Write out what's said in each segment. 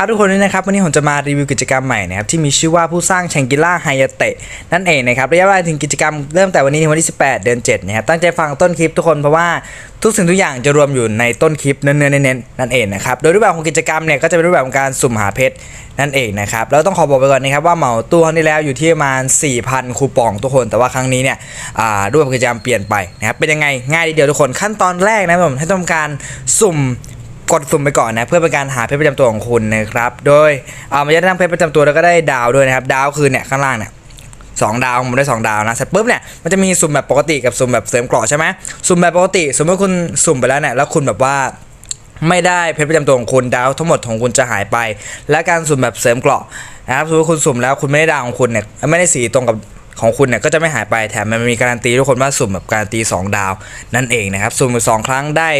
ครับทุกคนด้วยนะครับวันนี้ผมจะมารีวิวกิจกรรมใหม่นะครับที่มีชื่อว่าผู้สร้างแชงกิล่าไฮยาเตะนั่นเองนะครับระยะเวลาถึงกิจกรรมเริ่มแต่วันนี้ถึงวันที่ 18 เดือน7นะครับตั้งใจฟังต้นคลิปทุกคนเพราะว่าทุกสิ่งทุกอย่างจะรวมอยู่ในต้นคลิปเนื้อๆเน้นๆนั่นเองนะครับโดยรูปแบบของกิจกรรมเนี่ยก็จะเป็นรูปแบบของการสุ่มหาเพชรนั่นเองนะครับแล้วต้องขอบอกไปก่อนนะครับว่าเหมาตู้ครั้งที่แล้วอยู่ที่ประมาณ 4,000 คูปองทุกคน แต่ว่าครั้งนี้เนี่ยรูปแบบกิจกรรมเปลี่ยนไปนะครับเป็นยังไงง่ายทีเดียวทุกคนขั้นตอนแรกนะผมให้ต้องการสุ่ม กดสุ่มไปก่อนนะ เพื่อเป็นการหาเพชรประจำตัวของคุณนะครับ โดยเอามาจะได้ทั้งเพชรประจำตัวแล้วก็ได้ดาวด้วยนะครับ ดาวคือเนี่ยข้างล่างเนี่ยสองดาวผมได้สองดาวนะเสร็จปุ๊บเนี่ยมันจะมีสุ่มแบบปกติกับสุ่มแบบเสริมเกราะใช่ไหมสุ่มแบบปกติ สมมติคุณสุ่มไปแล้วเนี่ยแล้วคุณแบบว่าไม่ได้เพชรประจำตัวของคุณดาวทั้งหมดของคุณจะหายไป และการสุ่มแบบเสริมเกราะนะครับสมมติคุณสุ่มแล้วคุณไม่ได้ดาวของคุณเนี่ยไม่ได้สีตรงกับ ของคุณเนี่ยก็จะไม่หายไปแถมมันมีการันตีทุกคนว่าสุ่มแบบการันตี 2 ดาว นั่นเองนะครับสุ่มสองครั้งได้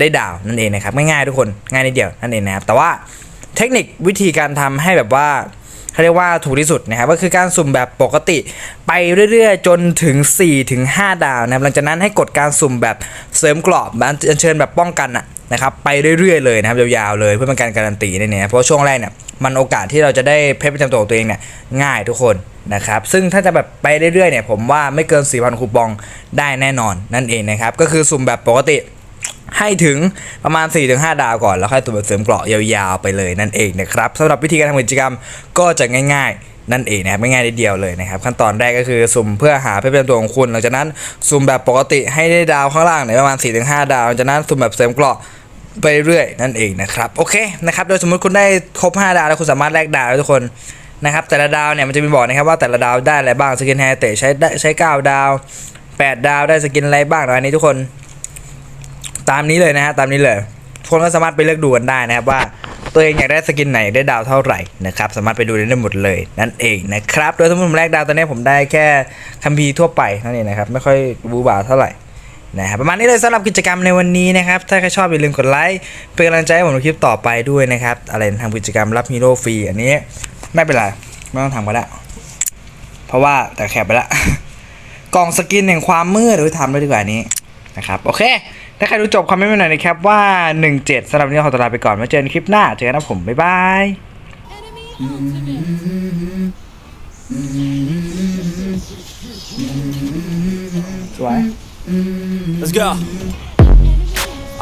ได้ดาวนั่นเองนะครับง่ายๆทุกคนง่ายนิดเดียวนั่นเองนะครับแต่ว่าเทคนิควิธีการทำให้แบบว่า เขาเรียกว่าถูกที่สุดนะครับก็คือการสุ่มแบบปกติไปเรื่อยๆ จนถึง4ถึง5ดาวนะครับหลังจากนั้นให้กดการสุ่มแบบเสริมกรอบแบบเชิญแบบป้องกันอะนะครับไปเรื่อยๆเลยนะครับยาวๆเลยเพื่อเป็นการการันตีเนี่ยนะเพราะช่วงแรกเนี่ยมันโอกาสที่เราจะได้เพชรประจำตัวของตัวเองเนี่ยง่ายทุกคนนะครับซึ่งถ้าจะแบบไปเรื่อยๆเนี่ยผมว่าไม่เกิน 4,000 คูปองได้แน่นอนนั่นเองนะครับก็คือสุ่มแบบปกติ ให้ถึงประมาณ 4-5 ดาวก่อน แล้วค่อยตัวเสริมเกราะยาวๆไปเลยนั่นเองนะครับสำหรับวิธีการทำกิจกรรมก็จะง่ายๆ นั่นเองนะครับไม่ง่ายนิดเดียวเลยนะครับ ขั้นตอนแรกก็คือสุ่มเพื่อหาเพชรประจำตัวของคุณ หลังจากนั้นสุ่มแบบปกติให้ได้ดาวข้างล่างเนี่ยประมาณ 4-5 ดาวหลังจากนั้นสุ่มแบบเสริมเกราะไปเรื่อยๆนั่นเองนะครับโอเคนะครับโดยสมมติคุณได้ครบ 5 ดาวแล้วคุณสามารถแลกดาวได้ทุกคนนะครับแต่ละดาวเนี่ยมันจะมีบอกนะครับว่าแต่ละดาวได้อะไรบ้างสกินแฮร์เตใช้ได้ใช้ 9 ดาว 8 ดาวได้สกินอะไรบ้างอันนี้ทุกคน ตามนี้เลยนะฮะตามนี้เลยคนก็สามารถไปเลือกดูกันได้นะครับว่าตัวเองอยากได้สกินไหนได้ดาวเท่าไหร่นะครับสามารถไปดูได้หมดเลยนั่นเองนะครับโดยสมมติผมแรกดาวตอนนี้ผมได้แค่คัมภีร์ทั่วไปนั่นเองนะครับไม่ค่อยบูบาเท่าไหร่นะครับประมาณนี้เลยสำหรับกิจกรรมในวันนี้นะครับถ้าใครชอบอย่าลืมกดไลค์เป็นกำลังใจให้ผมในคลิปต่อไปด้วยนะครับอะไรทำกิจกรรมรับฮีโร่ฟรีอันนี้ไม่เป็นไรไม่ต้องทำก็ได้เพราะว่าแต่แคบไปละกล่องสกินแห่งความมืดหรือทำเลยดีกว่านี้นะครับโอเค ถ้าใครดูจบคอมเมนต์มาหน่อยนะครับว่า 17สำหรับวันนี้ขอตัวลาไปก่อนไว้เจอกันคลิปหน้าเจอกันนะผม บ๊ายบาย สวย Let's go.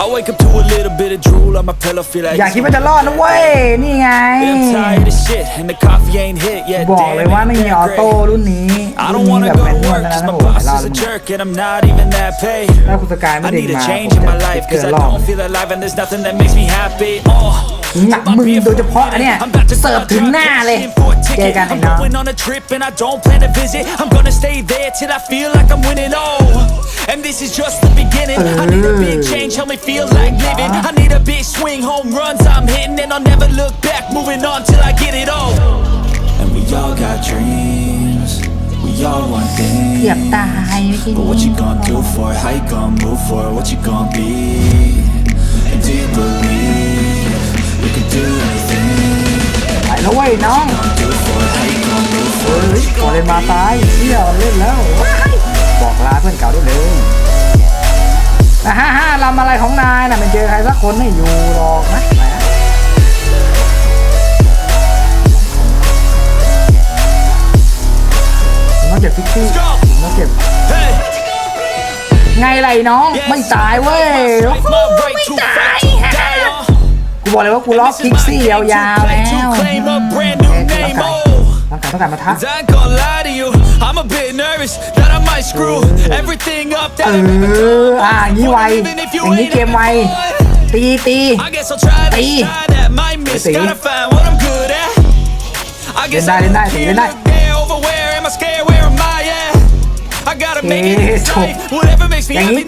I wake up to a little bit of drool on my pillow, feel like อย่าคิดว่าจะรอดนะเว้ย นี่ไง I'm tired of shit and the coffee ain't hit yet. บอกเลย Damn, ว่า it, ไม่มี yeah, ออโต้ great. รุ่นนี้ I รุ่น don't นี้ wanna แบบ go แม to นนวล work แล้ว cause นะ my ผม boss รอด is a เลย jerk and I'm not even that paid. ถ้าคุณสกายไม่ I เด้ง need a มา change ผม in จะ my life เกิ cause ด I รอบ don't feel alive and there's nothing that makes me happy. Oh. หนักมึงโดยเฉพาะอันเนี้ยเสิร์ฟถึงหน้าเลย เจอกันไอ้ I'm น้อง going on a trip and I don't plan to visit. I'm gonna stay there till I feel like I'm winning. Oh, and this is just the beginning. I need a big change, help me feel like living. I need a big swing, home runs I'm hitting, and I'll never look back. Moving เกือบ things. ตายเมื่อกี้ But what นี้ you gonna do for it? How you gonna move for it? What you gonna be? And do you believe you can do anything? ไปแล้วเว้ยน้อง Do it for it? How you gonna move for เฮ้ it? ยขอเล่นมาตายเที่ยวเล่นแล้วว้ายบอกลาเพื่อนเก่าได้เลยนะฮ่าฮ่าลำอะไรของนายน่ะมันเจอใครสักคนไม่อยู่หรอกนะ น้องไม่ตายเว้ย It's โอ้ my โห right ไม่ to ตาย fight to die, uh. กูบอกเลยว่ากูล็อกคิกซี่ยาวๆแล้ว To claim a brand เอ๊ะ new ต้อง name, การ oh. ต้องการต้องการมาทัก I ain't gonna lie to you, I'm a bit nervous that I might and screw everything up เอ that I've ever อ done. อะอย่างนี้ไว Even if you อย่างนี้ ain't เกมไว ever ตีตี I guess I'll try this ตี try that might miss ตี gotta find what I'm good at I guess เล่นได้ I เล่นได้ look เล่น here ได้ look there over where am I scared where am I at I gotta make it in this Eh, life whatever makes me อย่างนี้ happy